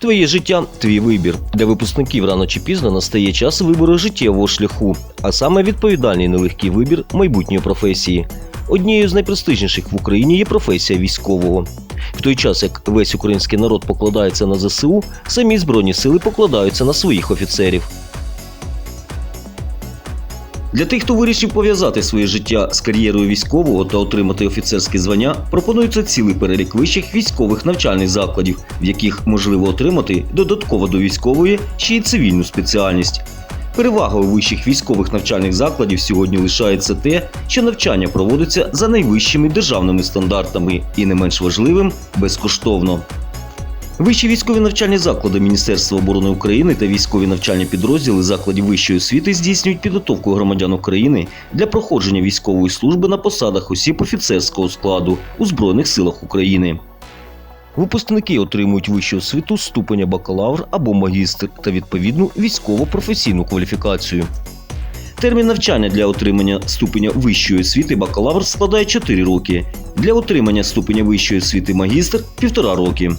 Твоє життя твій вибір. Для випускників рано чи пізно настає час вибору життєвого шляху, а саме відповідальний нелегкий вибір майбутньої професії. Однією з найпрестижніших в Україні є професія військового. В той час, як весь український народ покладається на ЗСУ, самі збройні сили покладаються на своїх офіцерів. Для тих, хто вирішив пов'язати своє життя з кар'єрою військового та отримати офіцерське звання, пропонується цілий перелік вищих військових навчальних закладів, в яких можливо отримати додатково до військової й цивільну спеціальність. Перевагою вищих військових навчальних закладів сьогодні лишається те, що навчання проводиться за найвищими державними стандартами і не менш важливим безкоштовно. Вищі військові навчальні заклади Міністерства оборони України та військові навчальні підрозділи закладів вищої освіти здійснюють підготовку громадян України для проходження військової служби на посадах осіб офіцерського складу у Збройних силах України. Випускники отримують вищу освіту ступеня бакалавр або магістр та відповідну військово-професійну кваліфікацію. Термін навчання для отримання ступеня вищої освіти бакалавр складає 4 роки, для отримання ступеня вищої освіти магістр – 1,5 роки.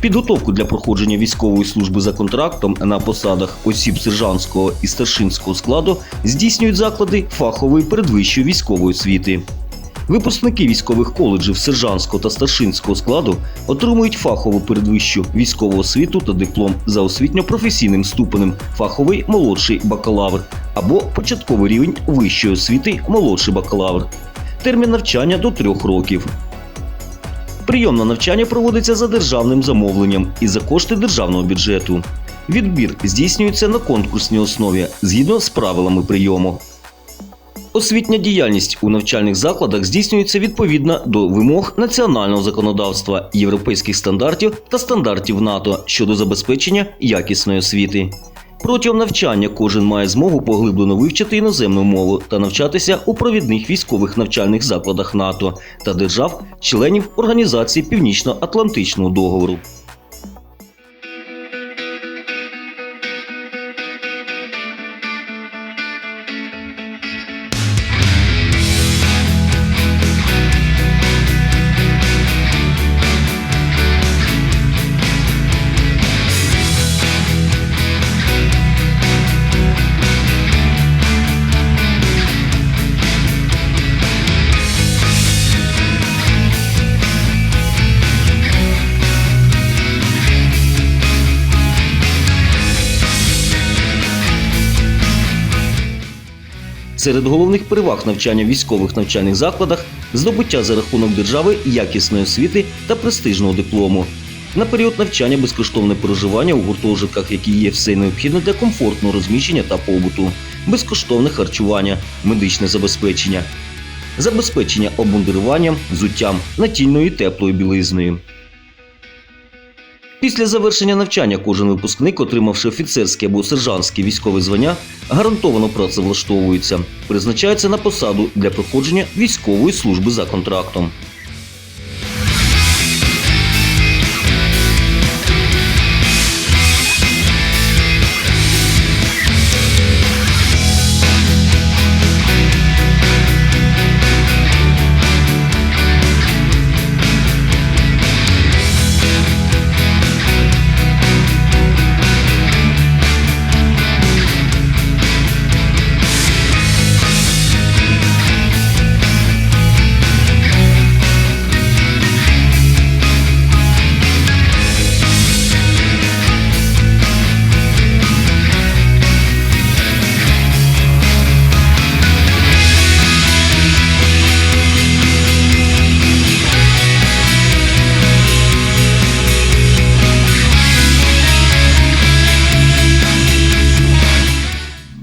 Підготовку для проходження військової служби за контрактом на посадах осіб сержантського і старшинського складу здійснюють заклади фахової передвищої військової освіти. Випускники військових коледжів сержантського та старшинського складу отримують фахову передвищу військову освіту та диплом за освітньо-професійним ступенем фаховий молодший бакалавр або початковий рівень вищої освіти молодший бакалавр. Термін навчання до трьох років. Прийом на навчання проводиться за державним замовленням і за кошти державного бюджету. Відбір здійснюється на конкурсній основі згідно з правилами прийому. Освітня діяльність у навчальних закладах здійснюється відповідно до вимог національного законодавства, європейських стандартів та стандартів НАТО щодо забезпечення якісної освіти. Протягом навчання кожен має змогу поглиблено вивчити іноземну мову та навчатися у провідних військових навчальних закладах НАТО та держав-членів Організації Північно-Атлантичного договору. Серед головних переваг навчання в військових навчальних закладах здобуття за рахунок держави якісної освіти та престижного диплому. На період навчання безкоштовне проживання у гуртожитках, які є все необхідне для комфортного розміщення та побуту, безкоштовне харчування, медичне забезпечення, забезпечення обмундируванням, взуттям, натільною і теплою білизною. Після завершення навчання кожен випускник, отримавши офіцерське або сержантське військове звання, гарантовано працевлаштовується, призначається на посаду для проходження військової служби за контрактом.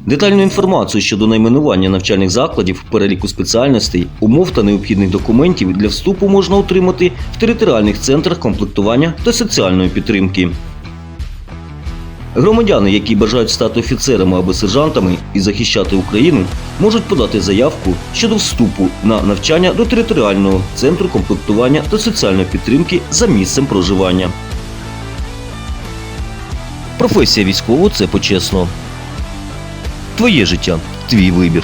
Детальну інформацію щодо найменування навчальних закладів, переліку спеціальностей, умов та необхідних документів для вступу можна отримати в територіальних центрах комплектування та соціальної підтримки. Громадяни, які бажають стати офіцерами або сержантами і захищати Україну, можуть подати заявку щодо вступу на навчання до територіального центру комплектування та соціальної підтримки за місцем проживання. Професія військового це почесно. Твоє життя, твій вибір.